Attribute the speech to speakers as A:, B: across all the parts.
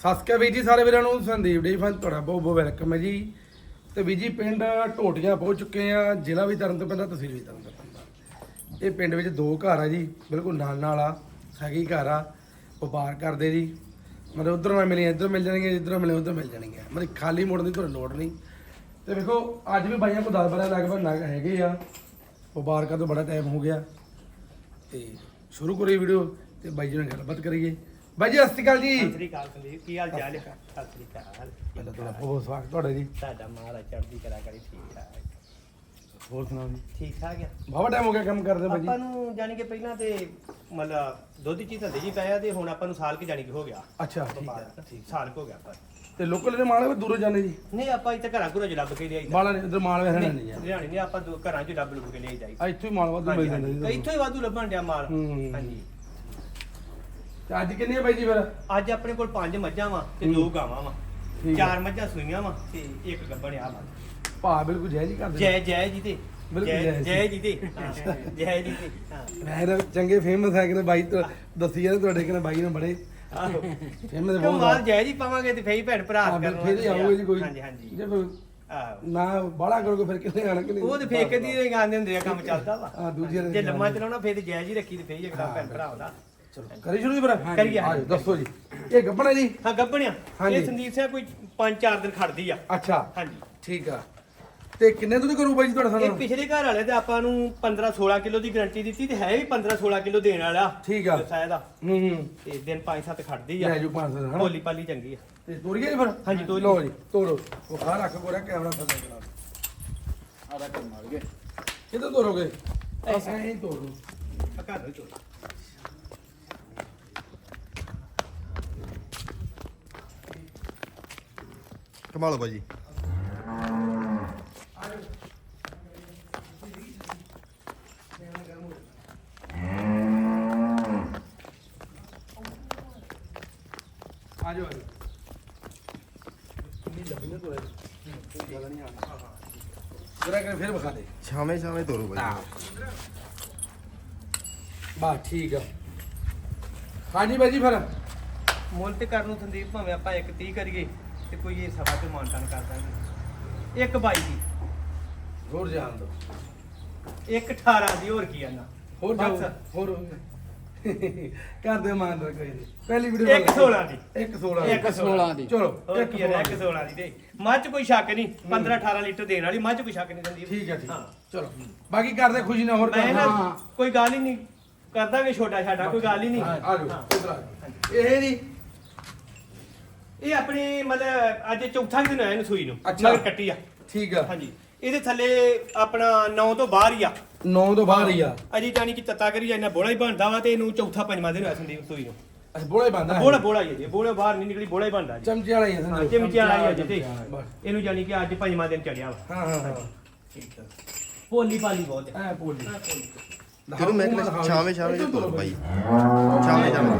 A: ਸਤਿ ਸ਼੍ਰੀ ਅਕਾਲ ਵੀਰ ਜੀ, ਸਾਰੇ ਵੀਰਾਂ ਨੂੰ ਸੰਦੀਪ ਡੇ ਫਨ ਤੁਹਾਡਾ ਬਹੁਤ ਬਹੁਤ ਵੈਲਕਮ ਹੈ ਜੀ। ਤੇ ਵੀਰ ਜੀ, ਪਿੰਡ ਢੋਟੀਆਂ ਪਹੁੰਚ ਚੁੱਕੇ ਆ ਜ਼ਿਲ੍ਹਾ ਵੀ ਤਰਨ ਤੋਂ ਪੈਂਦਾ, ਤਹਿਸੀਲ ਵੀ ਤਰਨ ਤੋਂ ਪੈਂਦਾ। ਇਹ ਪਿੰਡ ਵਿੱਚ ਦੋ ਘਰ ਆ ਜੀ, ਬਿਲਕੁਲ ਨਾਲ ਨਾਲ ਆ ਸਗੀ ਘਰ ਆ, ਵਪਾਰ ਕਰਦੇ ਜੀ। ਮਤਲਬ ਉਧਰੋਂ ਨਾ ਮਿਲੇ ਇੱਧਰ ਮਿਲ ਜਾਣਗੇ ਇੱਧਰੋਂ ਮਿਲੇ ਉੱਧਰ ਮਿਲ ਜਾਣਗੇ ਮਤਲਬ ਖਾਲੀ ਮੋੜਨ ਦੀ ਤੁਹਾਨੂੰ ਲੋੜ ਨਹੀਂ। ਤੇ ਵੇਖੋ, ਅੱਜ ਵੀ ਬਾਈਆਂ ਕੋਲ 10 12 ਲਗਭਗ ਨਗ ਹੈਗੇ ਆ। ਵਪਾਰ ਕਰਨ ਤੋਂ ਬੜਾ ਟਾਈਮ ਹੋ ਗਿਆ। ਤੇ ਸ਼ੁਰੂ ਕਰੀਏ ਵੀਡੀਓ, ਤੇ ਬਾਈ ਜੀ ਨਾਲ ਗੱਲਬਾਤ ਕਰੀਏ। ਬਾਈ ਜੀ ਸਤਿ ਸ਼੍ਰੀ ਅਕਾਲ ਜੀ।
B: ਸਤਿ ਸ੍ਰੀ ਅਕਾਲ ਸੰਦੀਪ ਕੀ ਹਾਲ ਚਾਲ ਹੈ? ਸਤਿ ਸ੍ਰੀ ਅਕਾਲ।
A: ਪਹਿਲਾਂ ਤੁਹਾਡਾ ਬਹੁਤ ਸਵਾਗਤ ਤੁਹਾਡਾ ਜੀ?
B: ਸਾਡਾ ਮਹਾਰਾਜ ਚੜ੍ਹਦੀ ਕਰਾ ਕਰੀ ਠੀਕ ਠਾਕ।
A: ਹੋਰ ਸੁਣਾਓ ਜੀ?
B: ਠੀਕ ਠਾਕ ਆ
A: ਬਾਵਾ ਟਾਈਮ ਹੋ ਗਿਆ ਕੰਮ ਕਰਦੇ ਬਾਈ
B: ਆਪਾਂ
A: ਜੀ
B: ਨੂੰ ਜਾਣੀ ਕਿ ਪਹਿਲਾਂ ਤੇ ਮਤਲਬ ਦੁੱਧ ਚੀ ਧੰਦੇ ਜੀ ਪਿਆ ਤੇ ਹੁਣ ਆਪਾਂ ਨੂੰ ਸਾਲ ਕਿ ਜਾਣੀ ਕਿ ਹੋ ਗਿਆ।
A: ਅੱਛਾ ਠੀਕ ਹੈ।
B: ਠੀਕ ਸਾਲ ਕੁ ਹੋ ਗਿਆ ਆਪਾਂ
A: ਤੇ ਲੋਕਲ ਦੇ ਮਾਲ ਦੂਰੋਂ ਜਾਂਦੇ ਜੀ?
B: ਨਹੀਂ ਆਪਾਂ ਇੱਥੇ ਘਰਾਂ ਘਰੋਂ ਚ ਲੱਭ ਕੇ ਲਿਆਈ
A: ਨੇ ਇਧਰ ਮਾਲ ਵੇਖਣਾ ਨਹੀਂ ਜੀ
B: ਲਿਆਣੀ ਨਹੀਂ ਆਪਾਂ ਦੋ ਘਰਾਂ ਚ ਲੱਭ ਲੁੱਭ ਕੇ ਲਿਆਈ ਜਾਈ
A: ਆ ਇੱਥੋਂ ਹੀ ਮਾਲ ਵਾਧੂ ਮਿਲ ਜਾਂਦਾ ਜੀ
B: ਇੱਥੋਂ ਹੀ ਵਾਧੂ ਲੱਭਣ ਡਿਆ ਮਾਲ।
A: ਹੂੰ।
B: ਹਾਂਜੀ।
A: ਤੇ ਅੱਜ ਕਿੰਨੇ ਆ ਬਾਈ ਜੀ ਫਿਰ?
B: ਅੱਜ ਆਪਣੇ ਕੋਲ ਪੰਜ ਮੱਝਾਂ ਵਾ ਤੇ। ਦੋ ਗਾਵਾਂ ਵਾ।
A: ਠੀਕ
B: ਚਾਰ ਮੱਝਾਂ ਸੂਈਆਂ ਵਾ ਤੇ ਇੱਕ ਗੱਭਣ ਆ ਵਾ।
A: ਭਾ ਬਿਲਕੁਲ ਜੈ ਜੀ ਕਰਦੇ
B: ਜੈ ਜੈ ਜੀ ਤੇ
A: ਬਿਲਕੁਲ
B: ਜੈ
A: ਜੈ ਜੀ।
B: ਜੈ ਤੇ ਹਾਂ, ਜੈ ਜੀ ਤੇ ਹਾਂ।
A: ਮੈਂ ਤਾਂ ਚੰਗੇ ਫੇਮਸ ਹੈ ਕਿ ਬਾਈ ਤੋਂ ਦੱਸੀ ਜਾਂਦੇ ਤੁਹਾਡੇ ਕਿਨੇ ਬਾਈ ਨੇ ਬੜੇ।
B: ਆਹੋ।
A: ਫੇਮਸ
B: ਕਿਉਂ
A: ਬਹੁਤ
B: ਮਾਲ ਜੈ ਜੀ ਪਾਵਾਂਗੇ ਤੇ ਫੇਰ ਭੈਣ ਭਰਾ
A: ਹਾਂ,
B: ਕਰਨ
A: ਫਿਰ ਹੀ ਆਊਗਾ ਜੀ ਕੋਈ।
B: ਹਾਂਜੀ ਹਾਂਜੀ।
A: ਜੇ ਫਿਰ
B: ਆਹੋ।
A: ਨਾ ਬਾਲਾ ਕਰੋਗੇ ਫਿਰ ਕਿੱਥੇ ਆਣਾ ਕਿ ਨਹੀਂ
B: ਉਹ ਤੇ ਫੇਰ ਕਦੀ ਗਾਉਂਦੇ ਹੁੰਦੇ ਆ ਕੰਮ ਚੱਲਦਾ ਵਾ।
A: ਹਾਂ ਦੂਜੇ
B: ਜੇ ਲੰਮਾ ਚਲਾਉਣਾ ਫੇਰ ਤੇ ਜੈ ਜੀ ਰੱਖੀ ਤੇ ਫੇਰ ਇੱਕ
A: ਹਾਂ,
B: ਭੈਣ ਭਰਾ ਹੁੰਦਾ
A: ਚਲੋ ਕਰੀ ਸ਼ੁਰੂ ਜੀ ਫਿਰ?
B: ਕਰੀਏ,
A: ਆ ਜਾਓ, ਦੱਸੋ ਜੀ। ਇਹ ਗੱਬਣਾ ਜੀ?
B: ਹਾਂ ਗੱਬਣਿਆ
A: ਹਾਂਜੀ।
B: ਇਹ ਸੰਦੀਪ ਸਿੰਘ ਕੋਈ 5-4 ਦਿਨ ਖੜਦੀ ਆ।
A: ਅੱਛਾ।
B: ਹਾਂਜੀ।
A: ਠੀਕ ਆ। ਤੇ ਕਿੰਨੇ ਦੁੱਧ ਕਰੂ ਬਾਈ ਜੀ ਤੁਹਾਡਾ
B: ਇਹ
A: ਸਾਨੂੰ
B: ਪਿਛਲੇ ਘਰ ਵਾਲੇ ਤੇ ਆਪਾਂ ਨੂੰ 15-16 ਕਿਲੋ ਦੀ ਗਾਰੰਟੀ ਦਿੱਤੀ ਤੇ ਹੈ ਵੀ 15-16 ਕਿਲੋ ਦੇਣ ਵਾਲਾ।
A: ਠੀਕ ਆ।
B: ਸਾਇਦ ਆ
A: ਹੂੰ ਹੂੰ।
B: ਤੇ ਦਿਨ 5-7 ਖੜਦੀ ਆ।
A: ਲੈ ਜੂ 500 ਹਨਾ?
B: ਭੋਲੀ ਪਾਲੀ ਚੰਗੀ ਆ।
A: ਤੇ ਤੋਰੀਏ ਜੀ ਫਿਰ?
B: ਹਾਂਜੀ, ਤੋਰੀਏ।
A: ਲਓ ਜੀ ਤੋੜੋ। ਉਹ ਖਾ ਰੱਖ ਕੋਰਾ ਕੈਮਰਾ ਥੱਲੇ ਕਰਾ
C: ਆਦਾ ਕੰਮ ਆ ਗਏ।
A: ਕਿੱਦਾਂ ਤੋੜੋਗੇ
B: ਐਸਾ।
A: ਐਂ ਹੀ ਤੋੜੋ
B: ਘਰ ਚੋਰੀ
D: ਕਮਾਲੋ ਬਾਜੀ
A: ਆ ਜਾਓ ਆ ਜਾਓ ਕਿੰਨੀ ਲੱਭੀ ਨਾ ਤੋੜੇ ਜ਼ਿਆਦਾ ਨਹੀਂ ਜਰਾ ਕਰ ਫਿਰ ਵਿਖਾ ਦੇ।
D: ਛਾਵੇਂ ਛਾਵੇਂ ਤੋਰੋ ਬਾਜੀ
A: ਬਾ ਠੀਕ ਆ। ਹਾਂਜੀ ਬਾਈ ਜੀ ਫਿਰ।
B: ਮੁੱਲ ਤੇ ਕਰਨ ਨੂੰ ਸੰਦੀਪ ਭਾਵੇਂ ਆਪਾਂ ਇੱਕ 30 ਕਰੀਏ। ਤੇ ਕੋਈ ਇਹ ਸਵਾ ਤੇ ਮਾਨਟਨ ਕਰ ਦਾਂਗੇ। ਇੱਕ 22 ਦੀ।
A: ਹੋਰ ਜਾਣ ਦੋ।
B: ਇੱਕ 18 ਦੀ ਹੋਰ ਕੀ ਆ ਨਾ।
A: ਹੋਰ ਜਾਓ। ਹੋਰ ਕਰ ਦੇ ਮਾਨ ਦਾ ਕੋਈ ਨਹੀਂ। ਪਹਿਲੀ ਵੀਡੀਓ
B: ਇੱਕ 16 ਦੀ।
A: ਇੱਕ 16
B: ਇੱਕ
C: 16 ਦੀ।
A: ਚਲੋ
B: ਹੋਰ
A: ਇੱਕ
B: ਕੀ ਆ ਨਾ, ਇੱਕ 16 ਦੀ। ਤੇ ਮੱਝ ਕੋਈ ਸ਼ੱਕ ਨਹੀਂ 15 18 ਲੀਟਰ ਦੇਣ ਵਾਲੀ ਮੱਝ ਕੋਈ ਸ਼ੱਕ ਨਹੀਂ ਸੰਦੀਪ
A: ਠੀਕ ਹੈ ਠੀਕ
B: ਹਾਂ।
A: ਚਲੋ ਬਾਕੀ ਕਰਦੇ ਖੁਸ਼ੀ ਨਾਲ ਹੋਰ
B: ਮੈਂ ਨਾ
C: ਹਾਂ।
B: ਕੋਈ ਗੱਲ ਹੀ ਨਹੀਂ। ਕਰਦਾਂਗੇ ਛੋਟਾ ਛਾਟਾ ਕੋਈ ਗੱਲ ਹੀ ਨਹੀਂ।
A: ਆ ਜਾਓ
B: ਹਾਂ।
A: ਇਧਰ ਆ ਜਾਓ। ਇਹ ਜੀ
B: ਇਹ ਆਪਣੇ ਮਤਲਬ ਅੱਜ ਚੌਥਾ ਦਿਨ ਹੋਇਆ ਇਹਨੂੰ ਸੂਈ ਨੂੰ
A: ਅੱਛਾ।
B: ਮਗਰ ਕੱਟੀ ਆ।
A: ਠੀਕ ਆ।
B: ਹਾਂਜੀ। ਇਹਦੇ ਥੱਲੇ ਆਪਣਾ 9 ਤੋਂ ਬਾਹਰ ਹੀ ਆ।
A: 9 ਤੋਂ ਬਾਹਰ ਹੀ ਆ।
B: ਅਜੀ ਜਾਨੀ ਕਿ ਤੱਤਾ ਕਰੀ ਜਾਂਦਾ ਬੋਲਾ ਹੀ ਬਣਦਾ ਵਾ ਤੇ ਇਹਨੂੰ ਚੌਥਾ ਪੰਜਵਾਂ ਦਿਨ ਹੋਇਆ ਸੰਦੀਪ ਸੂਈ ਨੂੰ।
A: ਅੱਛਾ ਬੋਲੇ ਬੰਦਾ
B: ਬੋਲਾ ਬੋਲਾ ਹੀ ਹੈ ਜੀ। ਬੋਲਾ ਬਾਹਰ ਨਹੀਂ ਨਿਕਲੀ ਬੋਲਾ ਹੀ ਬਣਦਾ ਜੀ।
A: ਚਮਚੇ ਵਾਲਾ ਹੀ ਆ
B: ਹਾਂ
A: ਸੰਦੀਪ
B: ਚਮਚੇ ਵਾਲਾ ਹੀ ਹੈ ਜੀ ਤੇ
A: ਬਸ।
B: ਇਹਨੂੰ ਜਾਨੀ ਕਿ ਅੱਜ ਪੰਜਵਾਂ ਦਿਨ ਚੜਿਆ ਵਾ।
A: ਹਾਂ ਹਾਂ ਹਾਂ।
B: ਠੀਕ ਹੈ ਭੋਲੀ ਭਾਲੀ ਬਹੁਤ ਹੈ
A: ਐ ਪੋਲੀ
D: ਤੈਨੂੰ ਮੈਂ ਕਹਿੰਦਾ ਛਾਵੇਂ ਛਾਵੇਂ ਤੋਰੋ ਬਾਈ ਛਾਵੇਂ ਛਾਵੇਂ।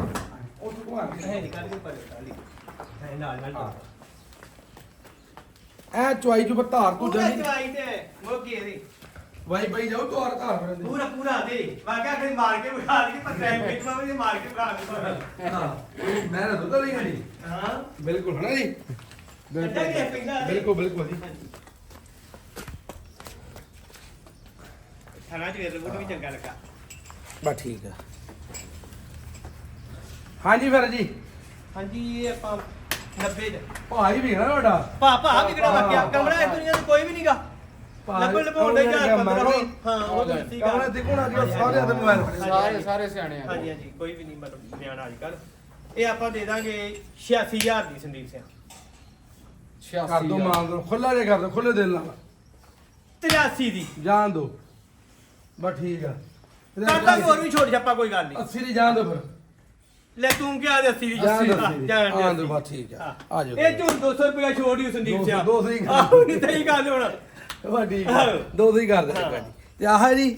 A: ਉਹ ਤੋਂ
B: ਇਹ ਨਿਕਲ ਕੇ ਪਰ ਹੈ ਨਾਲ ਨਾਲ
A: ਹਾਂ। ਐ ਚੁਆਈ ਚ ਧਾਰ ਤੂੰ
B: ਪੂਰਾ
A: ਜਾਂਦੀ
B: ਚਵਾਈ ਤੇ ਮੋਗੀ ਇਹਦੀ।
A: ਵਾਈ ਬਾਈ ਜਾਓ ਧਾਰ ਧਾਰ ਫਿਰ
B: ਪੂਰਾ ਪੂਰਾ ਦੇ। ਵਾਕਿਆ ਕਿ ਮਾਰ ਕੇ ਵਿਖਾ ਲਈ ਪਰ ਟਾਈਮ ਵਿੱਚ ਵੀ ਮਾਰ ਕੇ ਵਿਖਾ ਲਈ
A: ਹਾਂ। ਮੈਂ ਤਾਂ ਦੁੱਧ ਨਹੀਂ ਖਾਣੀ।
B: ਹਾਂ।
A: ਬਿਲਕੁਲ ਹਨਾ ਜੀ।
B: ਅੱਡਾ ਕਿ ਪਿੰਡਾ
A: ਬਿਲਕੁਲ ਬਿਲਕੁਲ ਜੀ।
B: ਖਾਣਾ ਚ ਵੇਰ ਬੁੱਟ ਵੀ ਚੰਗਾ ਲੱਗਾ।
A: ਬਸ ਠੀਕ ਆ। ਹਾਂਜੀ ਫਿਰ ਜੀ।
B: ਹਾਂਜੀ ਇਹ ਆਪਾਂ 90 ਚ।
A: ਭਾਈ ਵੀ ਹੈ ਨਾ ਤੁਹਾਡਾ।
B: ਭਾ ਭਾ ਵੀ ਕਿਹੜਾ ਵਾਕਿਆ? ਕਮਰਾ ਇਸ। ਦੁਨੀਆ ਤੇ ਕੋਈ ਵੀ ਨਹੀਂਗਾ। ਲੱਭਣ ਜਾਂ
A: ਕਿਹਾ
B: ਪੰਦਰਾਂ
A: ਮਾਰੋ।
B: ਹਾਂ ਉਹ ਤਾਂ ਠੀਕ ਆ
A: ਕਮਰਾ ਦੇਖੋ ਨਾ ਜੀ ਸਾਰਿਆਂ ਦੇ ਮੋਬਾਈਲ ਫੜੇ
C: ਸਾਰੇ ਸਾਰੇ ਸਿਆਣੇ ਆ
B: ਹਾਂਜੀ ਹਾਂਜੀ ਕੋਈ ਵੀ ਨਹੀਂ ਮਤਲਬ ਨਿਆਣਾ ਅੱਜ ਕੱਲ ਇਹ ਆਪਾਂ ਦੇ ਦਾਂਗੇ 86000 ਦੀ ਸੰਦੀਪ ਸਿੰਘ
C: 86
A: ਕਰ ਦੋ ਮਾਨ ਦੋ ਖੁੱਲਾ ਜੇ ਕਰ ਦੋ ਖੁੱਲੇ ਦਿਲ ਨਾਲ।
B: 83 ਦੀ।
A: ਜਾਣ ਦੋ। ਬਸ ਠੀਕ ਆ।
B: ਕਰ ਦਾਂਗੇ ਹੋਰ ਵੀ ਛੋਟ ਛੱਪਾ ਕੋਈ ਗੱਲ ਨਹੀਂ।
A: 80 ਦੀ ਜਾਣ ਦੋ ਫਿਰ।
B: ਲੈ ਤੂੰ ਕਿਹਾ ਦੇ 80 ਦੀ
A: ਜਾਣ ਦੋ
B: ਹਾਂ,
A: 80 ਦੀ
B: ਜਾਣ ਦੇ
A: ਆਣ ਦੋ
B: 80
A: ਬਸ ਠੀਕ ਆ।
B: ਹਾਂ।
A: ਆ ਜਾਓ
B: ਇਹ ਝੂਠ 200 ਰੁਪਇਆ ਛੋੜ ਹੀ ਸੰਦੀਪ
A: ਦੋ- ਦੋ ਸਹੀ ਗੱਲ।
B: ਆਹੋ ਨਹੀਂ ਸਹੀ ਗੱਲ ਹੋਣਾ।
A: ਬਸ ਠੀਕ ਆ।
B: ਆਹੋ।
A: ਦੋ ਸਹੀ ਕਰ ਦੇ
B: ਹਾਂ।
A: ਜੀ ਤੇ ਆਹ ਜੀ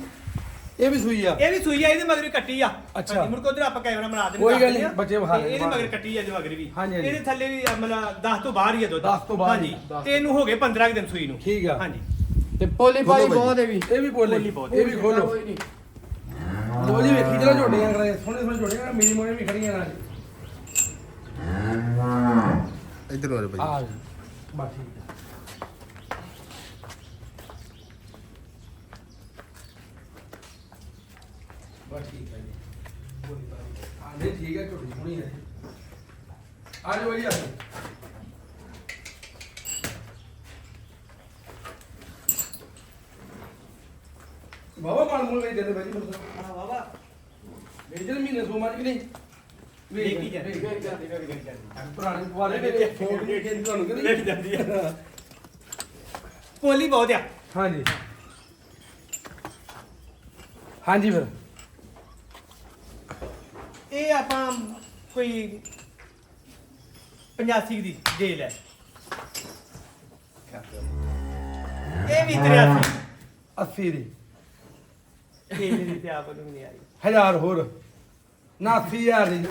A: ਇਹ ਵੀ ਸੂਈ ਆ।
B: ਇਹ ਵੀ ਸੂਈ ਆ ਇਹਦੇ ਮਗਰ ਵੀ ਕੱਟੀ ਆ।
A: ਅੱਛਾ।
B: ਮੁੜ ਕੇ ਉਧਰ ਆਪਾਂ ਕੈਮਰਾ ਬਣਾ ਦਿੰਦੇ
A: ਕੋਈ
B: ਦੱਸ
A: ਗੱਲ ਨਹੀਂ। ਬੱਚੇ ਵਿਖਾ
B: ਤੇ
A: ਦੇਣ
B: ਇਹਦੇ ਮਗਰ ਕੱਟੀ ਆ ਇਹਦੇ ਮਗਰ ਵੀ।
A: ਹਾਂਜੀ, ਹਾਂਜੀ।
B: ਇਹਦੇ ਥੱਲੇ ਵੀ ਮਤਲਬ 10 ਤੋਂ ਬਾਹਰ ਹੀ ਆ ਦੁੱਧ।
A: 10 ਤੋਂ ਬਾਹਰ ਹੀ,
B: ਹਾਂਜੀ।
C: 10
B: ਤੇ ਇਹਨੂੰ ਹੋ ਗਏ 15 ਕੁ ਦਿਨ ਸੂਈ ਨੂੰ।
A: ਠੀਕ ਆ।
B: ਹਾਂਜੀ।
C: ਤੇ ਪੋਲੀ ਪਾਲੀ
D: ਖੋਲੋ
C: ਬਹੁਤ ਹੈ ਵੀ।
A: ਇਹ ਵੀ
B: ਬਹੁਤ।
A: ਇਹ ਵੀ ਖੋਲੋ।
C: ਕੋਈ ਨਹੀਂ।
A: ਲੋ ਜੀ ਵੇਖੀ ਜਰਾ ਝੋਟੀਆਂ ਕਰਾਏ ਸੋਹਣੇ ਸੋਹਣੇ ਝੋਟੀਆਂ ਮੇਰੀ ਮੋਣੇ ਵੀ ਖੜੀਆਂ ਨਾਲ।
D: ਇੱਧਰ ਨੂੰ ਆ ਜਾਓ ਭਾਈ।
A: ਆ ਜੀ ਬਸ ਠੀਕ ਹੈ ਬਸ ਠੀਕ ਹੈ ਜੀ। ਕੋਈ ਗੱਲ ਨਹੀਂ। ਹਾਂ ਨਹੀਂ ਠੀਕ ਹੈ ਝੋਟੀ ਹੋਣੀ ਹੈ ਆ ਜਾਓ ਜੀ ਆ ਜਾਓ। ਬਾਬਾ ਮਾਨ ਮੂਲ ਨਹੀਂ ਦਿੰਦੇ ਭਾਜੀ ਮੈਨੂੰ
B: ਹਾਂ ਬਾਬਾ
A: ਮਾਰ ਨਹੀਂ?
B: ਵੇਖੀ ਜਾ
A: ਵੇਚ
B: ਵੇਖ ਜਾਂਦੀ ਵੇਖ ਜਾਂਦੀ।
A: ਪੁਰਾਣੇ ਪੁਆਰੇ ਦੇ ਫੋਨ ਕੇ ਤੁਹਾਨੂੰ ਕਿ
B: ਵੇਖ ਜਾਂਦੀ। ਆ ਪੋਲੀ ਬਹੁਤ ਆ।
A: ਹਾਂਜੀ। ਹਾਂਜੀ ਫਿਰ।
B: ਇਹ ਆਪਾਂ ਕੋਈ 85 ਦੀ ਜੇਲ ਹੈ। ਇਹ ਵੀ 83
A: 80 ਦੀ।
B: ਇਹ ਮੇਰੀ ਤੇ ਆਪ ਨੂੰ ਨਹੀਂ ਆਈ।
A: ਹਜ਼ਾਰ ਹੋਰ। 89000 ਦੀ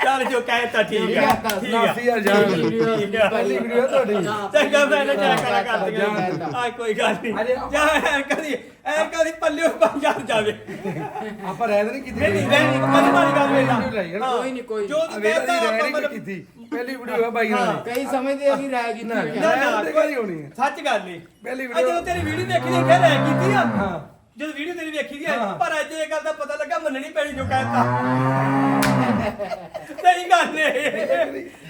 B: ਚੱਲ ਜੋ ਕਹਿ ਤਾ ਠੀਕ ਆ ਠੀਕ ਆ।
A: 89000 ਜਾਣ
B: ਠੀਕ ਆ।
A: ਪਹਿਲੀ ਵੀਡੀਓ ਤੁਹਾਡੀ।
B: ਚੰਗਾ ਮੈਂ ਨਾ ਜਾ। ਕਰਾ ਦਿੰਦਾ ਆ ਕੋਈ ਗੱਲ ਨਹੀਂ।
A: ਅਜੇ
B: ਜਾ ਐ ਕਦੀ ਐ ਕਦੀ ਪੱਲਿਓ ਪੰਜਾਰ ਜਾਵੇ।
A: ਆਪਾਂ ਰਹਿ ਤਾਂ ਨਹੀਂ ਕੀਤੀ।
B: ਨਹੀਂ ਨਹੀਂ ਨਹੀਂ ਮਨ ਮਾਰੀ ਗੱਲ ਵੇਲਾ
A: ਹਾਂ,
C: ਕੋਈ ਨਹੀਂ ਕੋਈ
B: ਜੋ ਤੂੰ
A: ਵੇਲਾ ਦੀ ਰਹਿ
B: ਆਪਾਂ
A: ਨਹੀਂ
B: ਮਤਲਬ
A: ਕੀਤੀ। ਪਹਿਲੀ ਵੀਡੀਓ ਹੈ ਬਾਈ ਨਾਲ।
C: ਕਈ ਸਮਝਦੇ ਆ ਕਿ ਰਹਿ ਗਈ
A: ਨਾ
B: ਨਾ, ਨਾ,
A: ਨਾ ਕੋਈ ਹੋਣੀ ਹੈ
B: ਸੱਚ ਗੱਲ ਨਹੀਂ
A: ਪਹਿਲੀ
B: ਅੱਜ ਜਦੋਂ
A: ਵੀਡੀਓ
B: ਤੇਰੀ ਵੀਡੀਓ ਦੇਖੀ ਨਹੀਂ ਫਿਰ ਐ ਕੀਤੀ ਆ।
A: ਹਾਂ।
B: ਜਦੋਂ ਵੀਡੀਓ ਤੇਰੀ ਵੇਖੀ ਦੀ
A: ਹਾਂ।
B: ਪਰ ਅੱਜ ਇਹ ਗੱਲ ਦਾ ਪਤਾ ਲੱਗਾ ਮੰਨਣੀ ਪੈਣੀ ਜੋ ਕਹਿਤਾ ਸਹੀ ਗੱਲ ਨੇ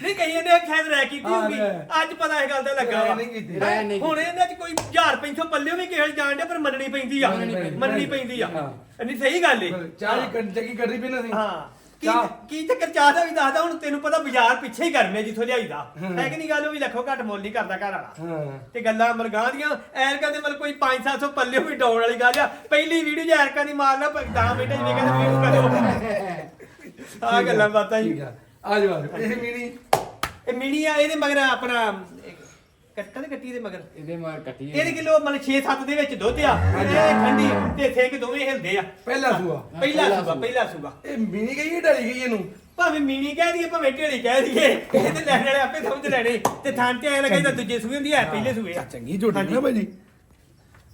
B: ਨਹੀਂ ਕਈਆਂ ਨੇ ਖੈਰ ਰਹਿ ਕੀਤੀ
A: ਹਾਂ,
B: ਹੋਊਗੀ
A: ਰਹਿ।
B: ਅੱਜ ਪਤਾ ਇਹ ਗੱਲ ਦਾ ਲੱਗਾ
A: ਰਹਿ
B: ਵਾ
A: ਨਹੀਂ ਕੀਤੀ।
C: ਰਹਿ ਨਹੀਂ
B: ਹੁਣ ਇਹਨਾਂ 'ਚ ਕੋਈ 1500 ਪੱਲਿਓ ਵੀ ਕਿਸੇ ਜਾਣ ਦੇ ਪਰ ਮੰਨਣੀ ਪੈਂਦੀ ਆ
A: ਮੰਨਣੀ ਪੈਂਦੀ।
B: ਮੰਨਣੀ ਪੈਂਦੀ ਆ
A: ਹਾਂ।
B: ਨਹੀਂ ਸਹੀ ਗੱਲ ਏ
A: ਚਾਹ ਚੱਕੀ ਕਰਦੀ ਪਈ ਨਾ ਸੀ
B: ਹਾਂ ਕੀ
A: ਚਾਹ।
B: ਕੀ ਚੱਕਰ ਚਾਹ ਦਾ ਵੀ ਦੱਸਦਾ ਹੁਣ ਤੈਨੂੰ ਪਤਾ ਬਾਜ਼ਾਰ ਪਿੱਛੇ ਹੀ ਕਰਨੇ ਜਿੱਥੋਂ ਲਿਆਈਦਾ ਹੈ। ਕਿ ਨਹੀਂ ਗੱਲ ਉਹ ਵੀ ਲੱਖੋ ਘੱਟ ਮੁੱਲ ਨਹੀਂ ਕਰਦਾ ਘਰ ਵਾਲਾ।
A: ਹਾਂ।
B: ਤੇ ਗੱਲਾਂ ਮਰਗਾਂ ਦੀਆਂ ਐਰਕਾਂ ਦੇ ਮਤਲਬ ਕੋਈ 5-700 ਪੱਲੇ ਵੀ ਡਾਉਣ ਵਾਲੀ ਗੱਲ ਆ। ਪਹਿਲੀ ਵੀਡੀਓ 'ਚ ਐਰਕਾਂ ਦੀ ਮਾਰ ਲਾ 10 ਮਿੰਟ 'ਚ ਵੇਖੇ ਤੇ ਵੀਡੀਓ ਕਰੋ ਆ ਗੱਲਾਂ ਬਾਤਾਂ
A: ਠੀਕ
B: ਜੀ
A: ਆ। ਆ ਜਾਓ ਆ ਜਾਓ। ਇਹ ਮਿਨੀ
B: ਇਹ ਮਿਨੀ ਆ ਇਹਦੇ ਮਗਰ ਆਪਣਾ ਕੱਟਾ ਤੇ ਕੱਟੀ ਦੇ ਮਗਰ?
C: ਇਹਦੇ ਮਾਰ ਕੱਟੀ
B: ਇਹਦੇ ਕਿਲੋ ਮਤਲਬ 6-7 ਦੇ ਵਿੱਚ ਦੁੱਧ ਆ। ਇਹ ਠੰਡੀ ਤੇ ਸਿੰਘ ਦੋਵੇਂ ਹਿਲਦੇ ਆ।
A: ਪਹਿਲਾ ਸੂਆ।
B: ਪਹਿਲਾ ਸੂਗਾ ਪਹਿਲਾ ਸੂਗਾ
A: ਇਹ ਮਿਨੀ ਗਈ ਹੈ ਢਲੀ ਗਈ ਇਹਨੂੰ?
B: ਭਾਵੇਂ ਮੀਣੀ ਕਹਿ ਦਈਏ ਭਾਵੇਂ ਢੇੜੀ ਕਹਿ ਦਈਏ ਇਹ ਤੇ ਲੈਣ ਵਾਲੇ ਆਪੇ ਸਮਝ ਲੈਣੇ। ਤੇ ਥਾਂ ਤੇ ਐ ਲੱਗਦਾ ਦੂਜੇ ਸੂਏ ਹੁੰਦੀ ਐ ਪਹਿਲੇ ਸੂਏ ਆ।
A: ਚੰਗੀ ਝੋਟੀ ਨਾ ਭਾਜੀ